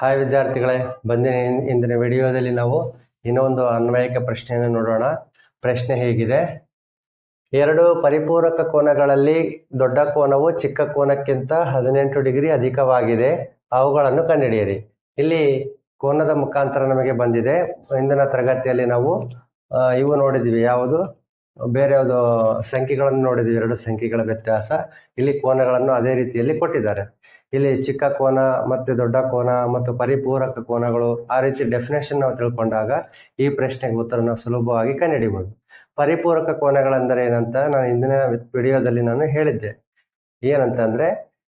Hi ವಿದ್ಯಾರ್ಥಿಗಳೇ, ಬಂದಿನ ಇಂದಿನ ವಿಡಿಯೋದಲ್ಲಿ ನಾವು ಇನ್ನೊಂದು ಅನ್ವಯಿಕ ಪ್ರಶ್ನೆಯನ್ನು ನೋಡೋಣ. ಪ್ರಶ್ನೆ ಹೇಗಿದೆ. ಎರಡು ಪರಿಪೂರಕ ಕೋನಗಳಲ್ಲಿ ದೊಡ್ಡ ಕೋನವು ಚಿಕ್ಕ ಕೋನಕ್ಕಿಂತ ಹದಿನೆಂಟು ಡಿಗ್ರಿ ಅಧಿಕವಾಗಿದೆ. ಅವುಗಳನ್ನು ಕಂಡುಹಿಡಿಯಿರಿ. ಇಲ್ಲಿ ಕೋನದ ಮುಖಾಂತರ ನಮಗೆ ಬಂದಿದೆ. ಇಂದಿನ ತರಗತಿಯಲ್ಲಿ ನಾವು ಇವು ನೋಡಿದ್ವಿ ಯಾವುದು? ಬೇರೆ ಯಾವುದು ಸಂಖ್ಯೆಗಳನ್ನು ನೋಡಿದ್ವಿ ಎರಡು ಸಂಖ್ಯೆಗಳ ವ್ಯತ್ಯಾಸ. ಇಲ್ಲಿ ಕೋನಗಳನ್ನು ಅದೇ ರೀತಿಯಲ್ಲಿ ಕೊಟ್ಟಿದ್ದಾರೆ. ಇಲ್ಲಿ ಚಿಕ್ಕ ಕೋನ, ಮತ್ತು ದೊಡ್ಡ ಕೋನ, ಮತ್ತು ಪರಿಪೂರಕ ಕೋನಗಳು ಆ ರೀತಿ ಡೆಫಿನೇಷನ್ ನಾವು ತಿಳ್ಕೊಂಡಾಗ ಈ ಪ್ರಶ್ನೆಗೆ ಉತ್ತರ ನಾವು ಸುಲಭವಾಗಿ ಕಂಡುಹಿಡಿಬೋದು. ಪರಿಪೂರಕ ಕೋನಗಳೆಂದರೆ ಏನಂತ ನಾನು ಇಂದಿನ ವಿಡಿಯೋದಲ್ಲಿ ನಾನು ಹೇಳಿದ್ದೆ. ಏನಂತಂದ್ರೆ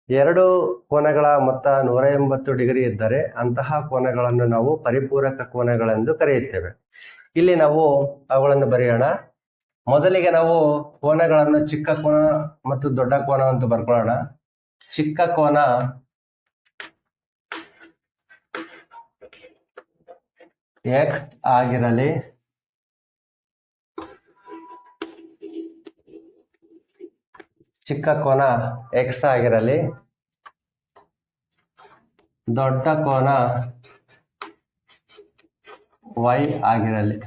ಎರಡು ಕೋನಗಳ ಮೊತ್ತ ನೂರ ಎಂಬತ್ತು ಡಿಗ್ರಿ ಇದ್ದರೆ ಅಂತಹ ಕೋನಗಳನ್ನು ನಾವು ಪರಿಪೂರಕ ಕೋನಗಳೆಂದು ಕರೆಯುತ್ತೇವೆ. ಇಲ್ಲಿ ನಾವು ಅವುಗಳನ್ನು ಬರೆಯೋಣ. ಮೊದಲಿಗೆ ನಾವು ಕೋನಗಳನ್ನು ಚಿಕ್ಕ ಕೋನ ಮತ್ತು ದೊಡ್ಡ ಕೋನ ಅಂತ ಬರ್ಕೊಳ್ಳೋಣ. ಚಿಕ್ಕ ಕೋನ. ಎಕ್ಸ್ ಆಗಿರಲಿ. ಚಿಕ್ಕ ಕೋನ ಎಕ್ಸ್ ಆಗಿರಲಿ. ದೊಡ್ಡ ಕೋನ ವೈ ಆಗಿರಲಿ.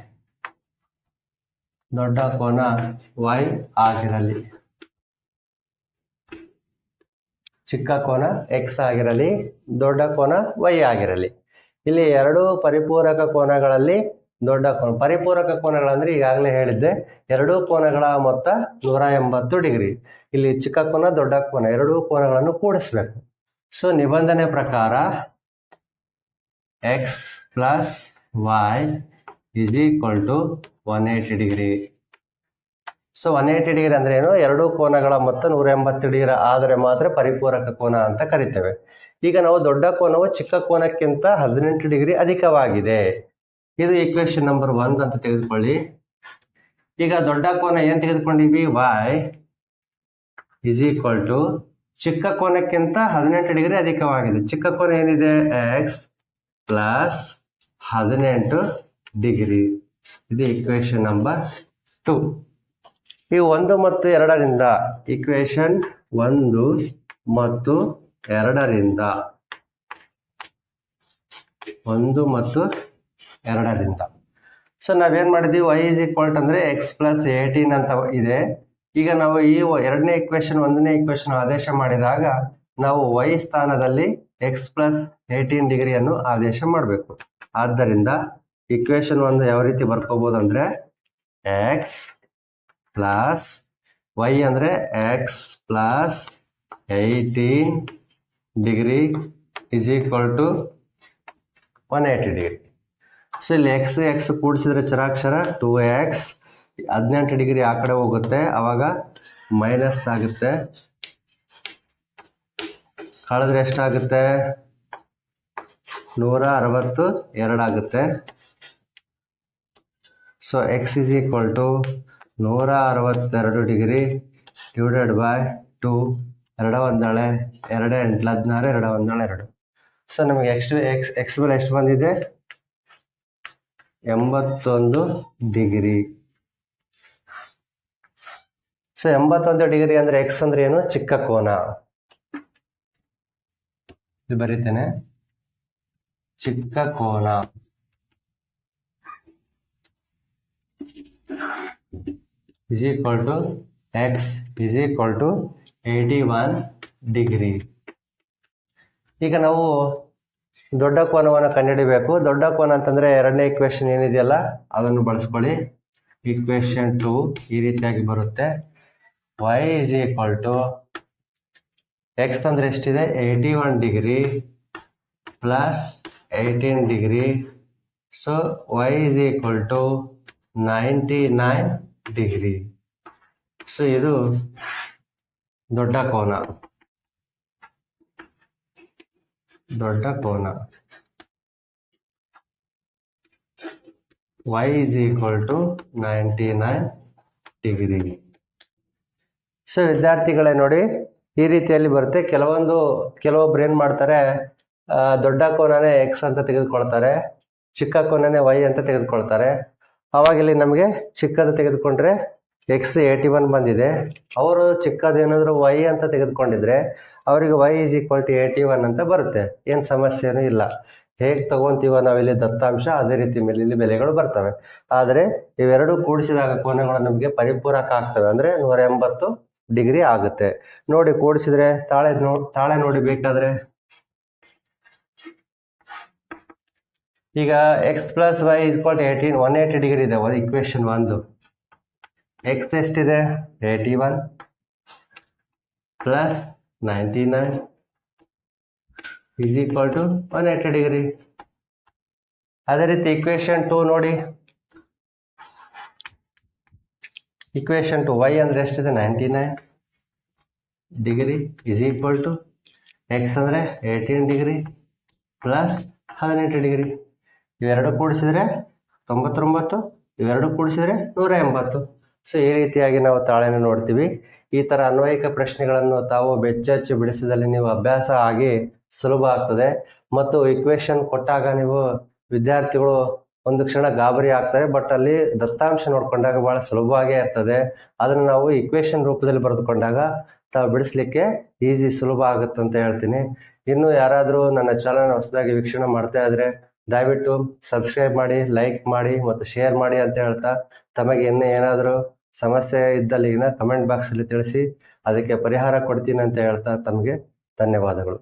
ದೊಡ್ಡ ಕೋನ ವೈ ಆಗಿರಲಿ. ಚಿಕ್ಕ ಕೋನ ಎಕ್ಸ್ ಆಗಿರಲಿ, ದೊಡ್ಡ ಕೋನ ವೈ ಆಗಿರಲಿ. ಇಲ್ಲಿ ಎರಡೂ ಪರಿಪೂರಕ ಕೋನಗಳಲ್ಲಿ ದೊಡ್ಡ ಕೋನ ಪರಿಪೂರಕ ಕೋನಗಳಂದ್ರೆ ಈಗಾಗಲೇ ಹೇಳಿದ್ದೆ, ಎರಡೂ ಕೋನಗಳ ಮೊತ್ತ ನೂರ ಎಂಬತ್ತು ಡಿಗ್ರಿ. ಇಲ್ಲಿ ಚಿಕ್ಕ ಕೋನ, ದೊಡ್ಡ ಕೋನ, ಎರಡೂ ಕೋನಗಳನ್ನು ಕೂಡಿಸ್ಬೇಕು. ಸೊ ನಿಬಂಧನೆ ಪ್ರಕಾರ X plus Y is equal to one eighty degree so one eighty degree ಅಂದ್ರೆ ಏನು? ಎರಡು ಕೋನಗಳ ಮೊತ್ತ ನೂರ ಎಂಬತ್ತು ಡಿಗ್ರಿ ಆದರೆ ಮಾತ್ರ ಪರಿಪೂರಕ ಕೋನ ಅಂತ ಕರಿತೇವೆ. ಈಗ ನಾವು ದೊಡ್ಡ ಕೋನವು ಚಿಕ್ಕ ಕೋನಕ್ಕಿಂತ ಹದಿನೆಂಟು ಡಿಗ್ರಿ ಅಧಿಕವಾಗಿದೆ. ಇದು ಈಕ್ವೇಶನ್ ನಂಬರ್ ಒನ್ ಅಂತ ತೆಗೆದುಕೊಳ್ಳಿ. ಈಗ ದೊಡ್ಡ ಕೋನ ಏನ್ ತೆಗೆದುಕೊಂಡಿವಿ? ವೈ ಇಸ್ ಈಕ್ವಲ್ ಟು ಚಿಕ್ಕ ಕೋನಕ್ಕಿಂತ ಹದಿನೆಂಟು ಡಿಗ್ರಿ ಅಧಿಕವಾಗಿದೆ. ಚಿಕ್ಕ ಕೋನ ಏನಿದೆ? ಎಕ್ಸ್ ಪ್ಲಸ್ ಹದಿನೆಂಟು ಡಿಗ್ರಿ. ಇದು ಈಕ್ವೇಶನ್ ನಂಬರ್ ಟು ಈ ಒಂದು ಮತ್ತು ಎರಡರಿಂದ ಇಕ್ವೇಶನ್ ಒಂದು ಮತ್ತು ಎರಡರಿಂದ. ಒಂದು ಮತ್ತು ಎರಡರಿಂದ. ಸೊ ನಾವೇನು ಮಾಡಿದ್ದೀವಿ? ವೈ ಇಸ್ ಈಕ್ವಲ್ ಅಂದರೆ ಎಕ್ಸ್ ಪ್ಲಸ್ ಏಯ್ಟೀನ್ ಅಂತ ಇದೆ. ಈಗ ನಾವು ಈ ಎರಡನೇ ಇಕ್ವೇಶನ್ ಒಂದನೇ ಇಕ್ವೇಶನ್ ಆದೇಶ ಮಾಡಿದಾಗ ನಾವು ವೈ ಸ್ಥಾನದಲ್ಲಿ ಎಕ್ಸ್ ಪ್ಲಸ್ ಏಯ್ಟೀನ್ ಡಿಗ್ರಿಯನ್ನು ಆದೇಶ ಮಾಡಬೇಕು. ಆದ್ದರಿಂದ ಇಕ್ವೇಶನ್ ಒಂದು ಯಾವ ರೀತಿ ಬರ್ಕೋಬೋದು ಅಂದರೆ ಎಕ್ಸ್ ಪ್ಲಸ್ ವೈ ಅಂದರೆ X plus eighteen degree is equal to one eighty degree. So ಇಲ್ಲಿ ಎಕ್ಸ್ ಎಕ್ಸ್ ಕೂಡಿಸಿದ್ರೆ ಚರಾಕ್ಷರ ಟೂ ಎಕ್ಸ್. ಹದಿನೆಂಟು ಡಿಗ್ರಿ ಆ ಕಡೆ ಹೋಗುತ್ತೆ ಆವಾಗ ಮೈನಸ್ ಆಗುತ್ತೆ. ಕಳೆದ್ರೆ ಎಷ್ಟಾಗುತ್ತೆ? ನೂರ ಅರವತ್ತು ಎರಡಾಗುತ್ತೆ so X is equal to ನೂರ ಅರವತ್ತೆರಡು ಡಿಗ್ರಿ ಡಿವೈಡೆಡ್ ಬೈ ಟು, ಎರಡ ಒಂದಾಳೆ ಎರಡು ಎಂಟು, ಹದಿನಾರು, ಎರಡು ಒಂದಾಳೆ ಎರಡು. ಸೊ ನಮಗೆ ಎಷ್ಟು ಎಕ್ಸ್ ಎಕ್ಸ್ ಬೆಲೆ ಎಷ್ಟು ಬಂದಿದೆ? ಎಂಬತ್ತೊಂದು ಡಿಗ್ರಿ. ಸೊ ಎಂಬತ್ತೊಂದು ಡಿಗ್ರಿ ಅಂದ್ರೆ ಎಕ್ಸ್ ಅಂದ್ರೆ ಏನು? ಚಿಕ್ಕ ಕೋನ. ಇದು ಬರೀತೇನೆ. ಚಿಕ್ಕ ಕೋನ. Is equal to x is equal to 81 degree ಈಗ ನಾವು ದೊಡ್ಡ ಕೋನವನ್ನು ಕಂಡುಹಿಡಿಬೇಕು. ದೊಡ್ಡ ಕೋನ ಅಂತಂದ್ರೆ ಎರಡನೇ ಇಕ್ವೇಶನ್ ಏನಿದೆಯಲ್ಲ, ಅದನ್ನು ಬಳಸ್ಕೊಳ್ಳಿ. ಇಕ್ವೇಶನ್ ಟು ಈ ರೀತಿಯಾಗಿ ಬರುತ್ತೆ. Y is equal to X ಅಂದ್ರೆ ಎಷ್ಟಿದೆ? Eighty one degree plus eighteen degree so Y is equal to ninety nine degree so ಇದು ದೊಡ್ಡ ಕೋನ. ದೊಡ್ಡ ಕೋನ. Y is equal to ninety nine degree so ವಿದ್ಯಾರ್ಥಿಗಳೇ ನೋಡಿ, ಈ ರೀತಿಯಲ್ಲಿ ಬರುತ್ತೆ. ಕೆಲವೊಂದು, ಕೆಲವೊಬ್ರು ಏನು ಮಾಡ್ತಾರೆ ದೊಡ್ಡ ಕೋನನೇ ಎಕ್ಸ್ ಅಂತ ತೆಗೆದುಕೊಳ್ತಾರೆ, ಚಿಕ್ಕ ಕೋನನೇ ವೈ ಅಂತ ತೆಗೆದುಕೊಳ್ತಾರೆ. ಅವಾಗ ಇಲ್ಲಿ ನಮಗೆ ಚಿಕ್ಕದು ತೆಗೆದುಕೊಂಡ್ರೆ ಎಕ್ಸ್ ಏಯ್ಟಿ ಒನ್ ಬಂದಿದೆ. ಅವರು ಚಿಕ್ಕದು ಏನಾದರೂ ವೈ ಅಂತ ತೆಗೆದುಕೊಂಡಿದ್ರೆ ಅವರಿಗೆ Y is equal to eighty one ಅಂತ ಬರುತ್ತೆ. ಏನು ಸಮಸ್ಯೆನೂ ಇಲ್ಲ. ಹೇಗೆ ತಗೊಂತೀವೋ ನಾವಿಲ್ಲಿ ದತ್ತಾಂಶ, ಅದೇ ರೀತಿ ಮೇಲೆ ಇಲ್ಲಿ ಬೆಲೆಗಳು ಬರ್ತವೆ. ಆದರೆ ಇವೆರಡು ಕೂಡಿಸಿದಾಗ ಕೋನಗಳು ನಮಗೆ ಪರಿಪೂರಕ ಆಗ್ತವೆ. ಅಂದರೆ ನೂರ ಎಂಬತ್ತು ಡಿಗ್ರಿ ಆಗುತ್ತೆ. ನೋಡಿ, ಕೂಡಿಸಿದ್ರೆ ತಾಳೆ ನೋ, ತಾಳೆ ನೋಡಿ ಬೇಕಾದ್ರೆ ಈಗ X plus Y is to eighteen one eighty degree ಇದೆ. ಇಕ್ವೇಶನ್ ಒಂದು. ಎಕ್ಸ್ ಎಷ್ಟಿದೆ? Eighty one plus ninety nine is equal to one eighty degree ಅದೇ ರೀತಿ ಇಕ್ವೇಶನ್ ಟು ನೋಡಿ. ಇಕ್ವೇಶನ್ ಟು ವೈ ಅಂದರೆ ಎಷ್ಟಿದೆ? Ninety nine degree is equal to X ಅಂದರೆ eighteen degree plus ಹದಿನೆಂಟು ಡಿಗ್ರಿ ಇವೆರಡು ಕೂಡಿಸಿದ್ರೆ ತೊಂಬತ್ತೊಂಬತ್ತು, ಇವೆರಡು ಕೂಡಿಸಿದ್ರೆ ನೂರ ಎಂಬತ್ತು ಸೊ ಈ ರೀತಿಯಾಗಿ ನಾವು ತಾಳೆಯನ್ನು ನೋಡ್ತೀವಿ. ಈ ಥರ ಅನ್ವಯಿಕ ಪ್ರಶ್ನೆಗಳನ್ನು ತಾವು ಬೆಚ್ಚಚ್ಚು ಬಿಡಿಸಿದಲ್ಲಿ ನೀವು ಅಭ್ಯಾಸ ಆಗಿ ಸುಲಭ ಆಗ್ತದೆ. ಮತ್ತು ಇಕ್ವೇಶನ್ ಕೊಟ್ಟಾಗ ನೀವು ವಿದ್ಯಾರ್ಥಿಗಳು ಒಂದು ಕ್ಷಣ ಗಾಬರಿ ಆಗ್ತಾರೆ ಬಟ್ ಅಲ್ಲಿ ದತ್ತಾಂಶ ನೋಡ್ಕೊಂಡಾಗ ಬಹಳ ಸುಲಭವಾಗೇ ಇರ್ತದೆ. ಅದನ್ನು ನಾವು ಇಕ್ವೇಶನ್ ರೂಪದಲ್ಲಿ ಬರೆದುಕೊಂಡಾಗ ತಾವು ಬಿಡಿಸ್ಲಿಕ್ಕೆ ಈಸಿ ಸುಲಭ ಆಗುತ್ತೆ ಅಂತ ಹೇಳ್ತೀನಿ. ಇನ್ನು ಯಾರಾದರೂ ನನ್ನ ಚಾನಲ್ ಹೊಸದಾಗಿ ವೀಕ್ಷಣೆ ಮಾಡ್ತಾ ಇದ್ರೆ ದಯವಿಟ್ಟು ಸಬ್ಸ್ಕ್ರೈಬ್ ಮಾಡಿ ಲೈಕ್ ಮಾಡಿ ಮತ್ತು ಶೇರ್ ಮಾಡಿ ಅಂತ ಹೇಳ್ತಾ ತಮಗೆ ಇನ್ನೂ ಏನಾದರೂ ಸಮಸ್ಯೆ ಇದ್ದಲ್ಲಿ ಕಮೆಂಟ್ ಬಾಕ್ಸಲ್ಲಿ ತಿಳಿಸಿ, ಅದಕ್ಕೆ ಪರಿಹಾರ ಕೊಡ್ತೀನಿ ಅಂತ ಹೇಳ್ತಾ ತಮಗೆ ಧನ್ಯವಾದಗಳು.